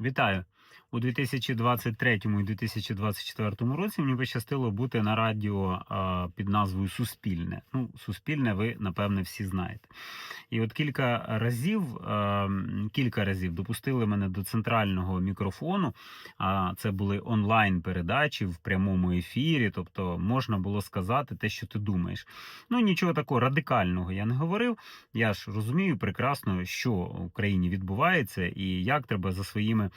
Вітаю! У 2023 і 2024 році мені пощастило бути на радіо під назвою Суспільне. Ну, Суспільне, ви напевне всі знаєте. І от кілька разів, кілька разів допустили мене до центрального мікрофону. А це були онлайн передачі в прямому ефірі. Тобто можна було сказати те, що ти думаєш. Ну нічого такого радикального я не говорив. Я ж розумію прекрасно, що в Україні відбувається і як треба за своїми е,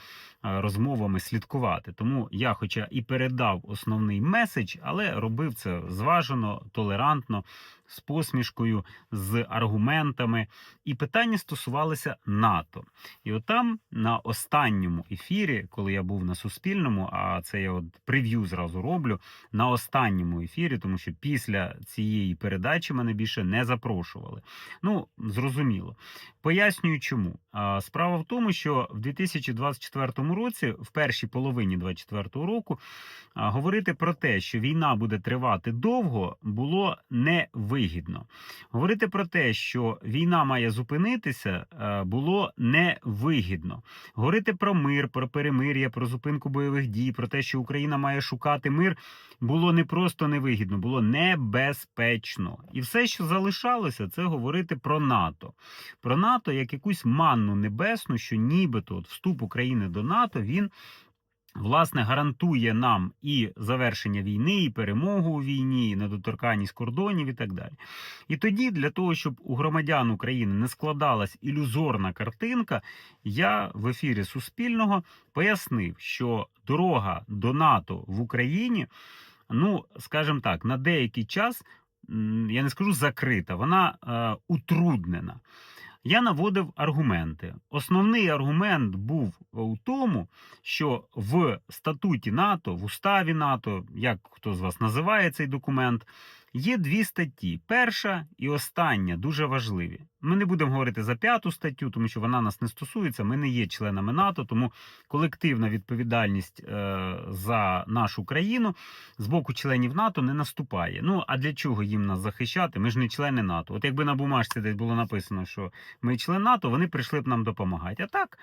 розмовами слідкувати. Тому я, хоча і передав основний меседж, але робив це зважено, толерантно, з посмішкою, з аргументами. І питання стосувалися НАТО. І от там на останньому ефірі, коли я був на Суспільному, а це я от прев'ю зразу роблю. На останньому ефірі, тому що після цієї передачі мене більше не запрошували. Ну, зрозуміло. Пояснюю, чому. Справа в тому, що в 2024 році, в першій половині 2024 року, говорити про те, що війна буде тривати довго, було невигідно. Говорити про те, що війна має зупинитися, е, було невигідно. Говорити про мир, про перемир'я, про зупинку бойових дій, про те, що Україна має шукати мир, було не просто невигідно, було небезпечно. І все, що залишалося, це говорити про НАТО. Про НАТО як якусь манну небесну, що нібито от вступ України до НАТО він. Власне, гарантує нам і завершення війни, і перемогу у війні, і недоторканність кордонів, і так далі. І тоді, для того, щоб у громадян України не складалась ілюзорна картинка, я в ефірі Суспільного пояснив, що дорога до НАТО в Україні, ну скажімо так, на деякий час я не скажу закрита, вона е, утруднена. Я наводив аргументи. Основний аргумент був у тому, що в статуті НАТО, в уставі НАТО, як хто з вас називає цей документ, є дві статті. Перша і остання дуже важливі. Ми не будемо говорити за п'яту статтю, тому що вона нас не стосується. Ми не є членами НАТО, тому колективна відповідальність е, за нашу країну з боку членів НАТО не наступає. Ну а для чого їм нас захищати? Ми ж не члени НАТО. От якби на бумажці десь було написано, що ми член НАТО, вони прийшли б нам допомагати. А так.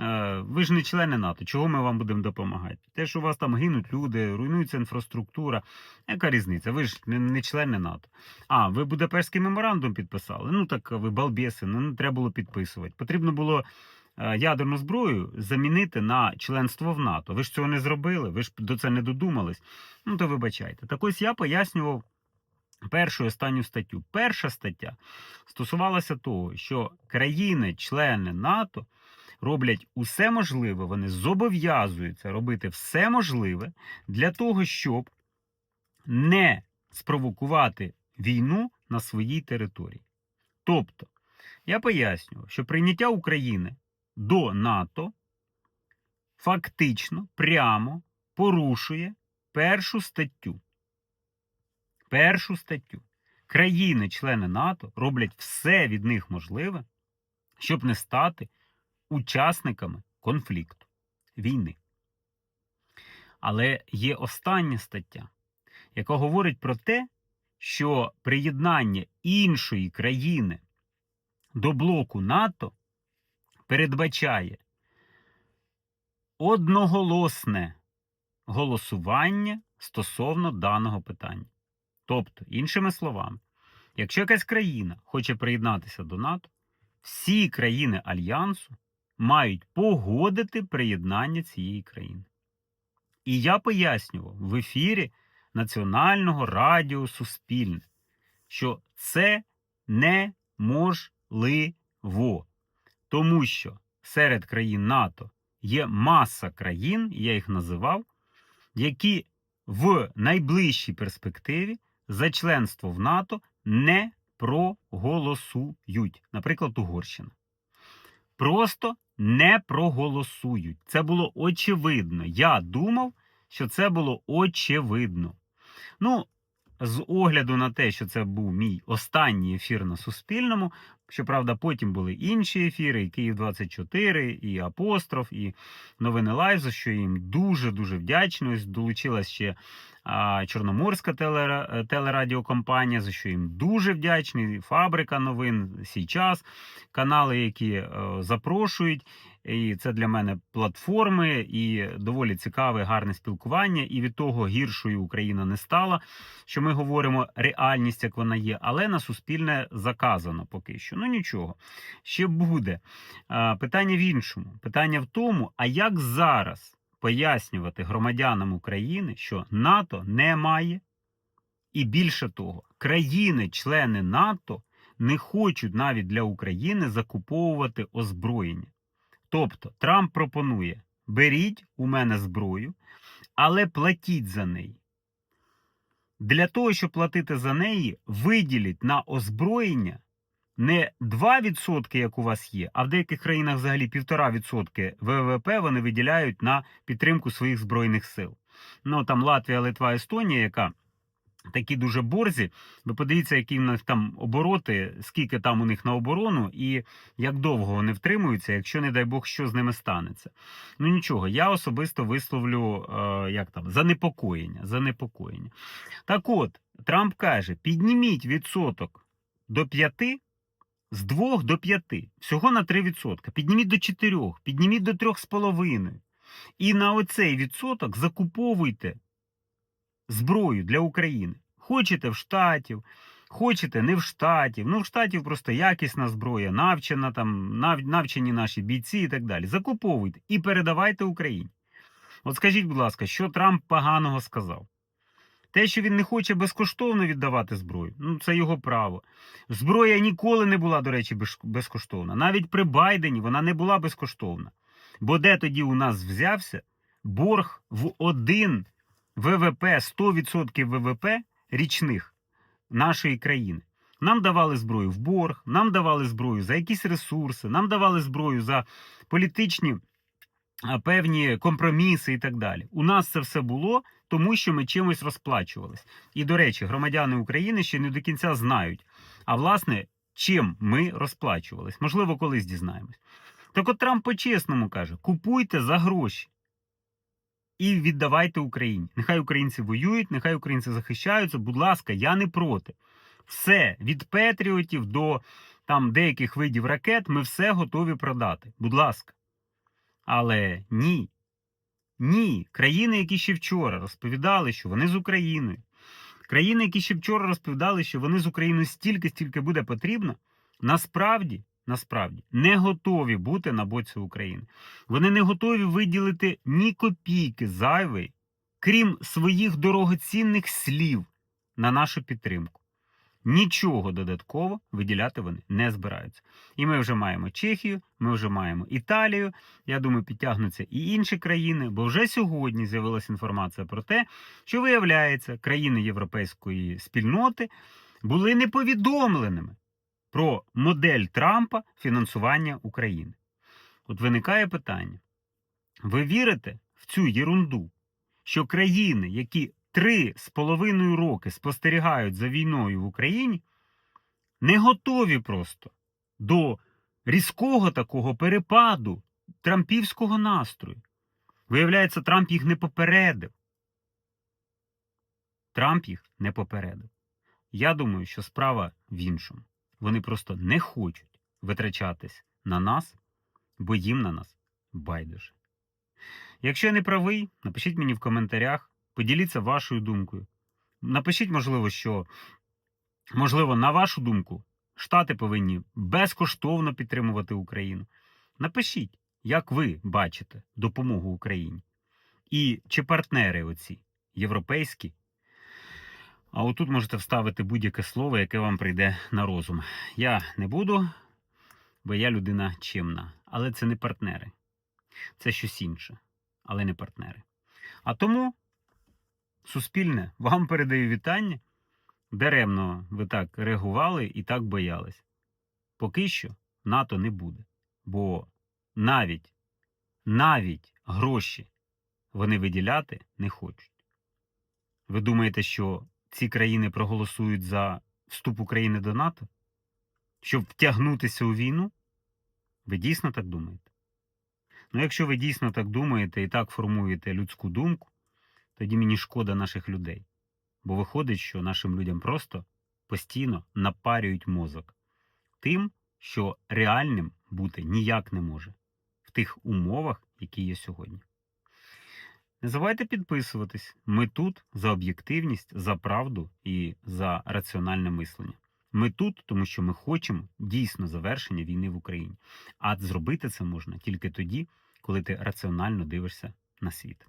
Е, Ви ж не члени НАТО, чого ми вам будемо допомагати? Те, що у вас там гинуть люди, руйнується інфраструктура. Яка різниця? Ви ж не, члени НАТО. А, ви Будапештський меморандум підписали? Ну так ви балбеси, ну не треба було підписувати. Потрібно було е, ядерну зброю замінити на членство в НАТО. Ви ж цього не зробили, ви ж до цього не додумались. Ну то вибачайте. Так ось я пояснював першу і останню статтю. Перша стаття стосувалася того, що країни-члени НАТО роблять усе можливе, вони зобов'язуються робити все можливе для того, щоб не спровокувати війну на своїй території. Тобто, я пояснював, що прийняття України до НАТО фактично прямо порушує першу статтю. Першу статтю. Країни-члени НАТО роблять все від них можливе, щоб не стати учасниками конфлікту, війни. Але є остання стаття, яка говорить про те, що приєднання іншої країни до блоку НАТО передбачає одноголосне голосування стосовно даного питання. Тобто, іншими словами, якщо якась країна хоче приєднатися до НАТО, всі країни Альянсу мають погодити приєднання цієї країни. І я пояснював в ефірі Національного радіо Суспільне, що це неможливо, тому що серед країн НАТО є маса країн, я їх називав, які в найближчій перспективі за членство в НАТО не проголосують. Наприклад, Угорщина. Просто не проголосують. Це було очевидно. Я думав, що це було очевидно. Ну, з огляду на те, що це був мій останній ефір на Суспільному. Щоправда, потім були інші ефіри, і Київ 24, і Апостроф, і новини Лайв, за що їм дуже-дуже вдячний. Долучилась ще Чорноморська телера- телерадіокомпанія, за що їм дуже вдячний. Фабрика новин, Сійчас, канали, які е, запрошують. І це для мене платформи і доволі цікаве, гарне спілкування. І від того гіршою Україна не стала. Що ми говоримо реальність, як вона є, але на суспільне заказано поки що. Ну нічого, ще буде. Питання в іншому. Питання в тому, а як зараз пояснювати громадянам України, що НАТО не має, і більше того, країни-члени НАТО не хочуть навіть для України закуповувати озброєння. Тобто Трамп пропонує: беріть у мене зброю, але платіть за неї. Для того, щоб платити за неї, виділіть на озброєння не 2%, як у вас є, а в деяких країнах взагалі 1,5% ВВП вони виділяють на підтримку своїх збройних сил. Ну там Латвія, Литва, Естонія, яка такі дуже борзі. Ви подивіться, які в них там обороти, скільки там у них на оборону, і як довго вони втримуються, якщо, не дай Бог, що з ними станеться. Ну нічого, я особисто висловлю е, як там занепокоєння. занепокоєння. Так от, Трамп каже: підніміть відсоток до 5, з 2 до 5, всього на 3%. Підніміть до 4, підніміть до 3,5. І на оцей відсоток закуповуйте зброю для України. Хочете в штатів, хочете не в штатів. Ну, в штатів просто якісна зброя, навчена там, нав, навчені наші бійці і так далі. Закуповуйте і передавайте Україні. От скажіть, будь ласка, що Трамп поганого сказав? Те, що він не хоче безкоштовно віддавати зброю, ну це його право. Зброя ніколи не була, до речі, безкоштовна. Навіть при Байдені вона не була безкоштовна. Бо де тоді у нас взявся борг в один ВВП, 100% ВВП річних нашої країни. Нам давали зброю в борг, нам давали зброю за якісь ресурси, нам давали зброю за політичні певні компроміси і так далі. У нас це все було, тому що ми чимось розплачувались. І, до речі, громадяни України ще не до кінця знають, а власне, чим ми розплачувались. Можливо, колись дізнаємось. Так от Трамп по-чесному каже: купуйте за гроші і віддавайте Україні. Нехай українці воюють, нехай українці захищаються. Будь ласка, я не проти. Все від Петріотів до там деяких видів ракет ми все готові продати. Будь ласка. Але ні. Ні. Країни, які ще вчора розповідали, що вони з Україною. Країни, які ще вчора розповідали, що вони з Україною стільки, стільки буде потрібно, насправді, насправді не готові бути на боці України. Вони не готові виділити ні копійки зайвої, крім своїх дорогоцінних слів на нашу підтримку. Нічого додатково виділяти вони не збираються. І ми вже маємо Чехію, ми вже маємо Італію. Я думаю, підтягнуться і інші країни, бо вже сьогодні з'явилася інформація про те, що виявляється, країни європейської спільноти були неповідомленими про модель Трампа фінансування України. От виникає питання: ви вірите в цю єрунду, що країни, які три з половиною роки спостерігають за війною в Україні, не готові просто до різкого такого перепаду трампівського настрою. Виявляється, Трамп їх не попередив. Трамп їх не попередив. Я думаю, що справа в іншому. Вони просто не хочуть витрачатись на нас, бо їм на нас байдуже. Якщо я не правий, напишіть мені в коментарях, поділіться вашою думкою. Напишіть, можливо, що, можливо, на вашу думку, Штати повинні безкоштовно підтримувати Україну. Напишіть, як ви бачите допомогу Україні. І чи партнери оці європейські. А отут можете вставити будь-яке слово, яке вам прийде на розум. Я не буду, бо я людина чимна. Але це не партнери. Це щось інше, але не партнери. А тому, суспільне, вам передаю вітання. Даремно ви так реагували і так боялись. Поки що НАТО не буде. Бо навіть, навіть гроші вони виділяти не хочуть. Ви думаєте, що ці країни проголосують за вступ України до НАТО? Щоб втягнутися у війну? Ви дійсно так думаєте? Ну, якщо ви дійсно так думаєте і так формуєте людську думку, тоді мені шкода наших людей. Бо виходить, що нашим людям просто постійно напарюють мозок тим, що реальним бути ніяк не може. В тих умовах, які є сьогодні. Не забувайте підписуватись. Ми тут за об'єктивність, за правду і за раціональне мислення. Ми тут, тому що ми хочемо дійсно завершення війни в Україні. А зробити це можна тільки тоді, коли ти раціонально дивишся на світ.